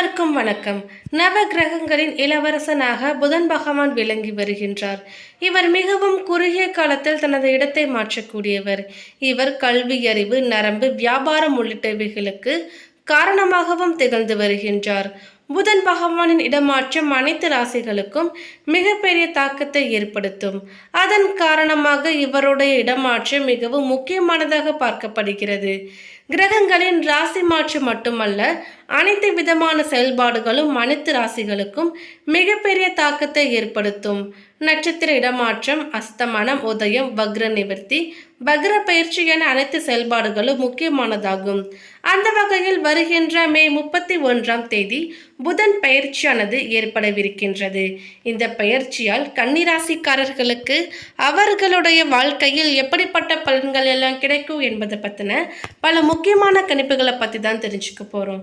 அனைவருக்கும் வணக்கம். நவ கிரகங்களின் இளவரசனாக புதன் பகவான் விளங்கி வருகின்றார். இவர் மிகவும் குறுகிய காலத்தில் தனது இடத்தை மாற்றக்கூடியவர். இவர் கல்வி அறிவு நரம்பு வியாபாரம் உள்ளிட்டவைகளுக்கு காரணமாகவும் திகழ்ந்து வருகின்றார். புதன் பகவானின் இடமாற்றம் அனைத்து ராசிகளுக்கும் மிகப்பெரிய தாக்கத்தை ஏற்படுத்தும். அதன் காரணமாக இவருடைய இடமாற்றம் மிகவும் முக்கியமானதாக பார்க்கப்படுகிறது. கிரகங்களின் ராசி மாற்றம் மட்டுமல்ல அனைத்து விதமான செயல்பாடுகளும் அனைத்து ராசிகளுக்கும் மிகப்பெரிய தாக்கத்தை ஏற்படுத்தும். நட்சத்திர இடமாற்றம் அஸ்தமனம் உதயம் வக்ர நிவர்த்தி வக்ர பயிற்சி என அனைத்து செயல்பாடுகளும் முக்கியமானதாகும். அந்த வகையில் வருகின்ற மே முப்பத்தி ஒன்றாம் தேதி புதன் பயிற்சியானது ஏற்படவிருக்கின்றது. இந்த பயிற்சியால் கன்னிராசிக்காரர்களுக்கு அவர்களுடைய வாழ்க்கையில் எப்படிப்பட்ட பலன்கள் எல்லாம் கிடைக்கும் என்பதை பற்றின பல முக்கியமான கணிப்புகளை பற்றி தான் தெரிஞ்சுக்க போகிறோம்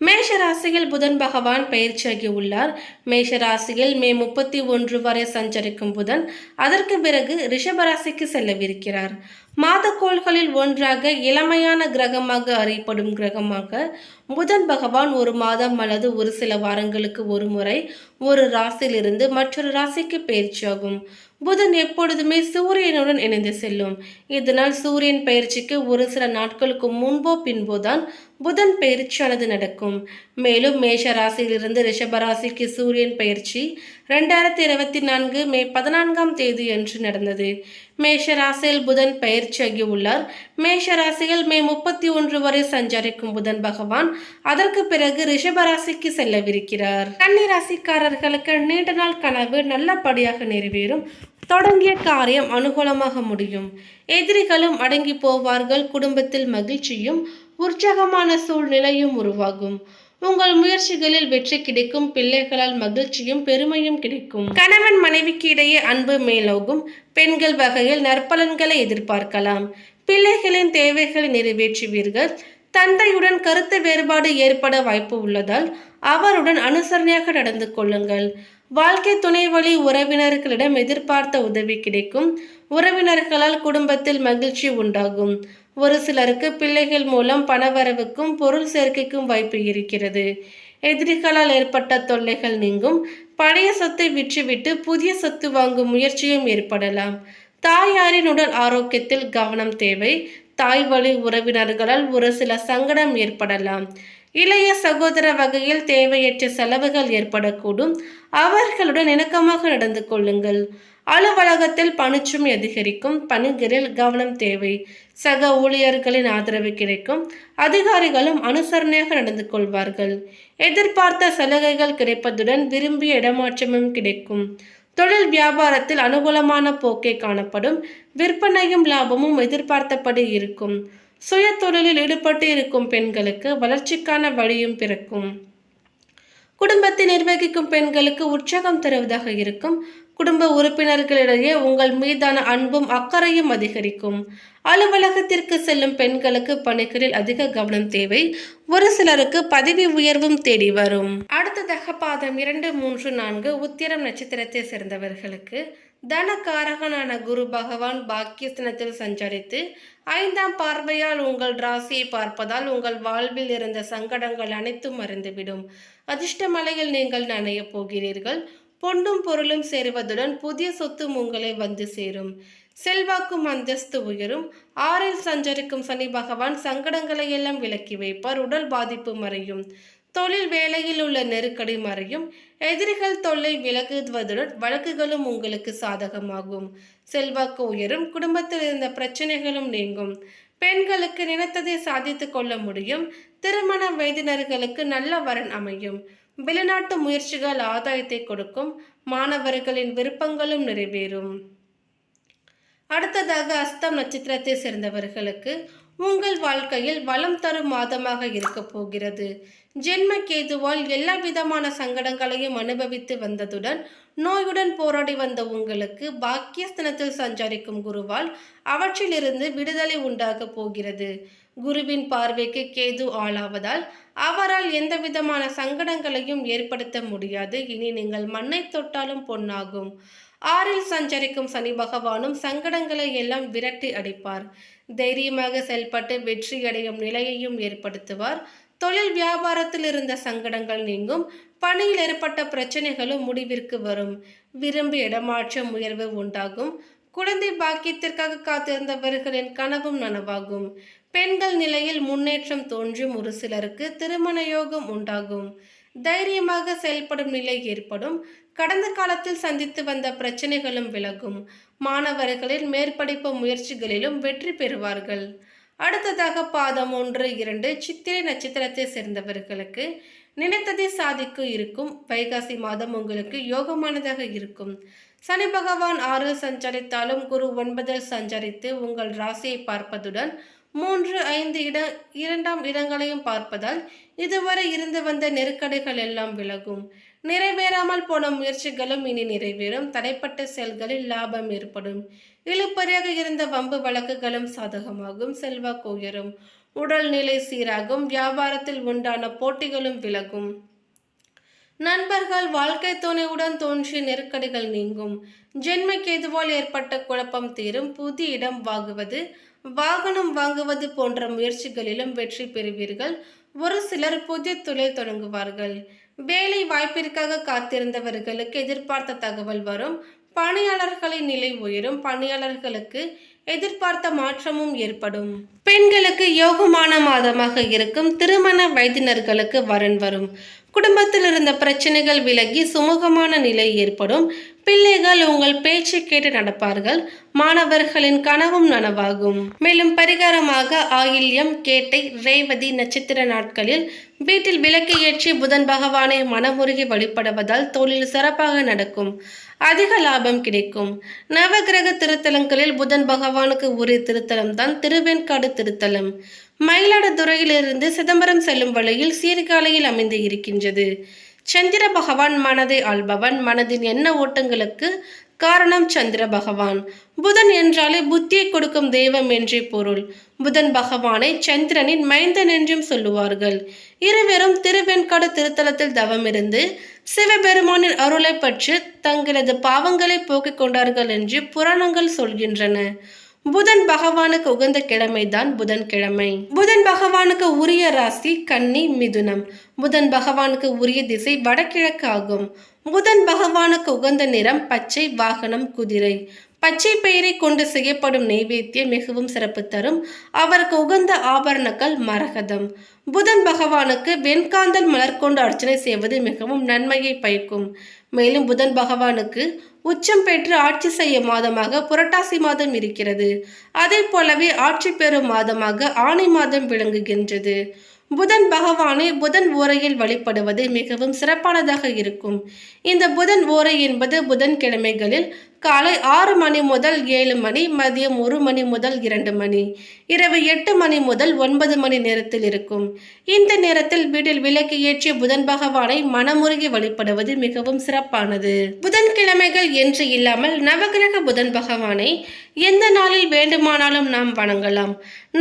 மேஷ ராசியில் புதன் பகவான் பயிற்சியாகி உள்ளார். மேஷ ராசியில் மே முப்பத்தி ஒன்று வரை சஞ்சரிக்கும் புதன் அதற்கு பிறகு ரிஷபராசிக்கு செல்லவிருக்கிறார். மாதக்கோள்களில் ஒன்றாக இளமையான கிரகமாக அறியப்படும் கிரகமாக புதன் பகவான் ஒரு மாதம் அல்லது ஒரு சில வாரங்களுக்கு ஒரு முறை ஒரு ராசியிலிருந்து மற்றொரு ராசிக்கு பயிற்சியாகும். புதன் எப்பொழுதுமே சூரியனுடன் இணைந்து செல்லும். இதனால் சூரியன் பயிற்சிக்கு ஒரு சில நாட்களுக்கு முன்போ பின்போ தான் புதன் பயிற்சியானது நடக்கும். மேலும் மேஷ ராசியிலிருந்து ரிஷபராசிக்கு சூரியன் பயிற்சி ரெண்டாயிரத்தி இருபத்தி நான்கு மே பதினான்காம் தேதி அன்று நடந்தது. மேஷ ராசியில் புதன் பயிற்சியாகி உள்ளார். மேஷ ராசியில் மே முப்பத்தி ஒன்று வரை சஞ்சரிக்கும் புதன் பகவான் அதற்கு பிறகு ரிஷபராசிக்கு செல்லவிருக்கிறார். கன்னி ராசிக்காரர்களுக்கு நீண்ட நாள் கனவு நல்லபடியாக நிறைவேறும். தொடங்கிய காரியம் அனுகூலமாக முடியும். எதிரிகளும் அடங்கி போவார்கள். குடும்பத்தில் மகிழ்ச்சியும் உற்சாகமான சூழ்நிலையும் உருவாகும். உங்கள் முயற்சிகளில் வெற்றி கிடைக்கும் பிள்ளைகளால் மகிழ்ச்சியும் பெருமையும் கிடைக்கும். கணவன் மனைவிக்கு இடையே அன்பு மேலோகும். பெண்கள் வகையில் நற்பலன்களை எதிர்பார்க்கலாம். பிள்ளைகளின் தேவைகளை நிறைவேற்றுவீர்கள். தந்தையுடன் கருத்து வேறுபாடு ஏற்பட வாய்ப்பு உள்ளதால் அவருடன் அனுசரணையாக நடந்து கொள்ளுங்கள். வாழ்க்கை துணை வழி உறவினர்களிடம் எதிர்பார்த்த உதவி கிடைக்கும். உறவினர்களால் குடும்பத்தில் மகிழ்ச்சி உண்டாகும். ஒரு சிலருக்கு பிள்ளைகள் மூலம் பணவரவுக்கும் பொருள் சேர்க்கைக்கும் வாய்ப்பு இருக்கிறது. எதிரிகளால் ஏற்பட்ட தொல்லைகள் நீங்கும். பழைய சொத்தை விற்றுவிட்டு புதிய சொத்து வாங்கும் முயற்சியும் ஏற்படலாம். தாயாரின் உடல் ஆரோக்கியத்தில் கவனம் தேவை. தாய் வழி உறவினர்களால் ஒரு சில சங்கடம் ஏற்படலாம். இளைய சகோதர வகையில் தேவையற்ற செலவுகள் ஏற்படக்கூடும். அவர்களுடன் இணக்கமாக நடந்து கொள்ளுங்கள். அலுவலகத்தில் பணிச்சும் அதிகரிக்கும் பணிகளில் கவனம் தேவை. சக ஊழியர்களின் ஆதரவு கிடைக்கும். அதிகாரிகளும் அனுசரணையாக நடந்து கொள்வார்கள். எதிர்பார்த்த சலுகைகள் கிடைப்பதுடன் விரும்பிய இடமாற்றமும் கிடைக்கும். தொழில் வியாபாரத்தில் அனுகூலமான போக்கே காணப்படும். விற்பனையும் லாபமும் எதிர்பார்த்தபடி இருக்கும். சுய தொழிலில் ஈடுபட்டு இருக்கும் பெண்களுக்கு வளர்ச்சிக்கான வழியும் பிறக்கும். குடும்பத்தை நிர்வகிக்கும் பெண்களுக்கு உற்சாகம் தருவதாக இருக்கும். குடும்ப உறுப்பினர்களிடையே உங்கள் மீதான அன்பும் அக்கறையும் அதிகரிக்கும். அலுவலகத்திற்கு செல்லும் பெண்களுக்கு பணிகளில் அதிக கவனம் தேவை. ஒரு சிலருக்கு பதவி உயர்வும் தேடி வரும். அடுத்ததாக பாதம் இரண்டு மூன்று நான்கு உத்திரம் நட்சத்திரத்தை சேர்ந்தவர்களுக்கு தனகாரகனான குரு பகவான் பாக்கியஸ்தனத்தில் சஞ்சரித்து ஐந்தாம் பார்வையால் உங்கள் ராசியை பார்ப்பதால் உங்கள் வாழ்வில் இருந்த சங்கடங்கள் அனைத்தும் மறைந்துவிடும். அதிர்ஷ்டமலையில் நீங்கள் நனையப் போகிறீர்கள். பொன்னும் பொருளும் சேருவதுடன் புதிய சொத்தும் உங்களை வந்து சேரும். செல்வாக்கும் அந்தஸ்து உயரும். ஆறில் சஞ்சரிக்கும் சனி பகவான் சங்கடங்களை எல்லாம் விலக்கி வைப்பார். உடல் பாதிப்பு மறையும். தொழில் வேலையில் உள்ள நெருக்கடி மறையும். எதிரிகள் தொல்லை விலகுவதுடன் வழக்குகளும் உங்களுக்கு சாதகமாகும். செல்வாக்கு உயரும் குடும்பத்தில் இருந்த பிரச்சனைகளும் நீங்கும். பெண்களுக்கு நினைத்ததை சாதித்து கொள்ள முடியும். திருமண வயதினர்களுக்கு நல்ல வரன் அமையும். வெளிநாட்டு முயற்சிகள் ஆதாயத்தை கொடுக்கும். மாணவர்களின் விருப்பங்களும் நிறைவேறும். அடுத்ததாக அஸ்தம் நட்சத்திரத்தை சேர்ந்தவர்களுக்கு உங்கள் வாழ்க்கையில் வளம் தரும் மாதமாக இருக்க போகிறது. ஜென்ம கேதுவால் எல்லா விதமான சங்கடங்களையும் அனுபவித்து வந்ததுடன் நோயுடன் போராடி வந்த உங்களுக்கு பாக்கியஸ்தனத்தில் சஞ்சரிக்கும் குருவால் அவற்றிலிருந்து விடுதலை உண்டாக போகிறது. குருவின் பார்வைக்கு கேது ஆளாவதால் அவரால் எந்த விதமான சங்கடங்களையும் ஏற்படுத்த முடியாது. இனி நீங்கள் மண்ணை தொட்டாலும் பொன்னாகும். ஆறில் சஞ்சரிக்கும் சனி பகவானும் சங்கடங்களை எல்லாம் விரட்டி அடிப்பார். தைரியமாக செயல்பட்டு வெற்றியடையும் நிலையையும் ஏற்படுத்துவார். தொழில் வியாபாரத்தில் இருந்த சங்கடங்கள் நீங்கும். பணியில் ஏற்பட்ட பிரச்சனைகளும் முடிவிற்கு வரும். விரும்பி இடமாற்ற உயர்வு உண்டாகும். குழந்தை பாக்கியத்திற்காக காத்திருந்தவர்களின் கனவும் நனவாகும். பெண்கள் நிலையில் முன்னேற்றம் தோன்றும் ஒரு சிலருக்கு திருமண யோகம் உண்டாகும். தைரியமாக செயல்படும் நிலை ஏற்படும். கடந்த காலத்தில் சந்தித்து வந்த பிரச்சனைகளும் விலகும். மாணவர்களின் மேற்படிப்பு முயற்சிகளிலும் வெற்றி பெறுவார்கள். அடுத்ததாக பாதம் ஒன்று இரண்டு சித்திரை நட்சத்திரத்தை சேர்ந்தவர்களுக்கு நினைத்ததை சாதிக்க இருக்கும். வைகாசி மாதம் உங்களுக்கு யோகமானதாக இருக்கும். சனி பகவான் ஆறு சஞ்சரித்தாலும் குரு ஒன்பதில் சஞ்சரித்து உங்கள் ராசியை பார்ப்பதுடன் மூன்று ஐந்து இட இரண்டாம் இடங்களையும் பார்ப்பதால் இதுவரை இருந்து வந்த நெருக்கடிகள் எல்லாம் விலகும். நிறைவேறாமல் போன முயற்சிகளும் இனி நிறைவேறும். தடைப்பட்ட செயல்களில் லாபம் ஏற்படும். இழுப்பறியாக இருந்த வம்பு வழக்குகளும் சாதகமாகும். செல்வாக்கு உயரும். உடல்நிலை சீராகும். வியாபாரத்தில் உண்டான போட்டிகளும் விலகும். நண்பர்கள் வாழ்க்கை துணையுடன் தோன்றிய நெருக்கடிகள் நீங்கும். ஜென்ம கேதுவால் ஏற்பட்ட குழப்பம் தீரும். புதிய இடம் வாங்குவது வாகனம் வாங்குவது போன்ற முயற்சிகளிலும் வெற்றி பெறுவீர்கள். ஒரு சிலர் புதிய தொழில் தொடங்குவார்கள். வேலை வாய்ப்பிற்காக காத்திருந்தவர்களுக்கு எதிர்பார்த்த தகவல் வரும். பணியாளர்களின் நிலை உயரும். பணியாளர்களுக்கு எதிர்பார்த்த மாற்றமும் ஏற்படும். பெண்களுக்கு யோகமான மாதமாக இருக்கும். திருமண வயதினர்களுக்கு வரன் வரும். குடும்பத்தில் இருந்த பிரச்சனைகள் விலகி சுமூகமான நிலை ஏற்படும். பிள்ளைகள் உங்கள் பேச்சு கேட்டு நடப்பார்கள். மாணவர்களின் கனவும் நனவாகும். மேலும் பரிகாரமாக ஆயில்யம் கேட்டை ரேவதி நட்சத்திர நாட்களில் வீட்டில் விளக்கு ஏற்றி புதன் பகவானை மனமுருகி வழிபடுவதால் தொழில் சிறப்பாக நடக்கும். அதிக லாபம் கிடைக்கும். நவகிரக திருத்தலங்களில் புதன் பகவானுக்கு உரிய திருத்தலம் தான் திருவெண்காடு திருத்தலம். மயிலாடுதுறையிலிருந்து சிதம்பரம் செல்லும் வழியில் சீர்காழியில் அமைந்து இருக்கின்றது. சந்திர பகவான் மனதை ஆள்பவன் மனதின் எண்ண ஓட்டங்களுக்கு காரணம் சந்திர பகவான். புதன் என்றாலே புத்தியை கொடுக்கும் தெய்வம் என்றே பொருள். புதன் பகவானை சந்திரனின் மைந்தன் என்றும் சொல்லுவார்கள். இருவரும் திருவெண்காடு திருத்தலத்தில் தவமிருந்து சிவபெருமானின் அருளை பற்றி தங்களது பாவங்களை போக்கிக் கொண்டார்கள் என்று புராணங்கள் சொல்கின்றன. புதன் பகவானுக்கு உகந்த கிழமை தான் புதன் புதன்கிழமை. புதன் பகவானுக்கு உரிய ராசி கன்னி மிதுனம். புதன் பகவானுக்கு உரிய திசை வடகிழக்கு ஆகும். புதன் பகவானுக்கு உகந்த நிறம் பச்சை வாகனம் குதிரை. பச்சை பெயரை கொண்டு செய்யப்படும் நெய்வேத்தியம் மிகவும் சிறப்பு தரும். அவருக்கு உகந்த ஆபரணங்கள் மரகதம். புதன் பகவானுக்கு வெண்காந்தல் மலர் கொண்டு அர்ச்சனை செய்வது மிகவும் நன்மையை பயக்கும். மேலும் புதன் பகவானுக்கு உச்சம் பெற்று ஆட்சி செய்ய மாதமாக புரட்டாசி மாதம் இருக்கிறது. அதே போலவே ஆட்சி பெறும் மாதமாக ஆணை மாதம் விளங்குகின்றது. புதன் பகவானை புதன் ஓரையில் வழிபடுவது மிகவும் சிறப்பானதாக இருக்கும். இந்த புதன் ஓரை என்பது புதன்கிழமைகளில் காலை ஆறு மணி முதல் ஏழு மணி மதியம் ஒரு மணி முதல் இரண்டு மணி இரவு எட்டு மணி முதல் ஒன்பது மணி நேரத்தில் இருக்கும். இந்த நேரத்தில் வீட்டில் விளக்கு ஏற்றிய புதன் பகவானை மனமுருகி வழிபடுவது மிகவும் சிறப்பானது. புதன்கிழமைகள் என்று இல்லாமல் நவகிரக புதன் பகவானை எந்த நாளில் வேண்டுமானாலும் நாம் வணங்கலாம்.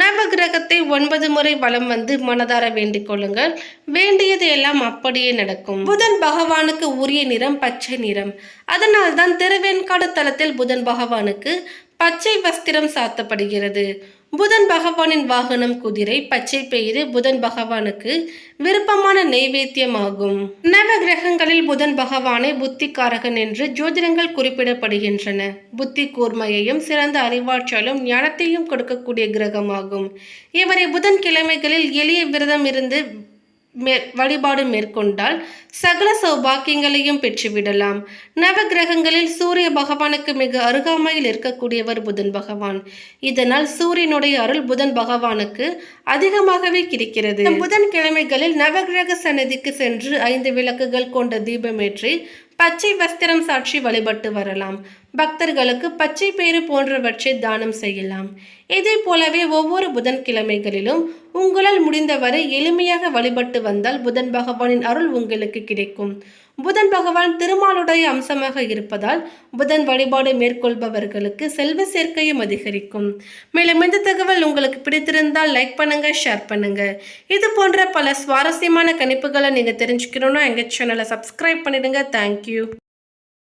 நவகிரகத்தை ஒன்பது முறை வலம் வந்து மனதார வேண்டிக் கொள்ளுங்கள். வேண்டியது எல்லாம் அப்படியே நடக்கும். புதன் பகவானுக்கு உரிய நிறம் பச்சை நிறம். அதனால்தான் திருவேன்காடு தலத்தில் புதன் பகவானுக்கு பச்சை வஸ்திரம் சாத்தப்படுகிறது. புதன் பகவானின் வாகனம் குதிரை பச்சை பெயரு புதன் பகவானுக்கு விருப்பமான நெய்வேத்தியம் நவ கிரகங்களில் புதன் பகவானை புத்திக்காரகன் என்று ஜோதிடங்கள் குறிப்பிடப்படுகின்றன. புத்தி கூர்மையையும் சிறந்த அறிவாற்றலும் ஞானத்தையும் கொடுக்கக்கூடிய கிரகமாகும். இவரை புதன் கிழமைகளில் எளிய விரதம் இருந்து மே வழிபாடு மேற்கொண்டால் சகல சௌபாக்கியங்களையும் பெற்றுவிடலாம். நவகிரகங்களில் சூரிய பகவானுக்கு மிக அருகாமையில் இருக்கக்கூடியவர் புதன் பகவான். இதனால் சூரியனுடைய அருள் புதன் பகவானுக்கு அதிகமாகவே கிடைக்கிறது. புதன் கிழமைகளில் நவகிரக சன்னதிக்கு சென்று ஐந்து விளக்குகள் கொண்ட தீபமேற்றி பச்சை வஸ்திரம் சாட்சி வழிபட்டு வரலாம். பக்தர்களுக்கு பச்சை பயிறு போன்றவற்றை தானம் செய்யலாம். இதை போலவே ஒவ்வொரு புதன்கிழமைகளிலும் உங்களால் முடிந்தவரை எளிமையாக வழிபட்டு வந்தால் புதன் பகவானின் அருள் உங்களுக்கு கிடைக்கும். புதன் பகவான் திருமாலுடைய அம்சமாக இருப்பதால் புதன் வழிபாடு மேற்கொள்பவர்களுக்கு செல்வ சேர்க்கையும் அதிகரிக்கும். மேலும் இந்த தகவல் உங்களுக்கு பிடித்திருந்தால் லைக் பண்ணுங்க ஷேர் பண்ணுங்க. இது போன்ற பல சுவாரஸ்யமான கணிப்புகளை நீங்க தெரிஞ்சுக்கணும்னா எங்க சேனலை சப்ஸ்கிரைப் பண்ணிடுங்க. தேங்க்யூ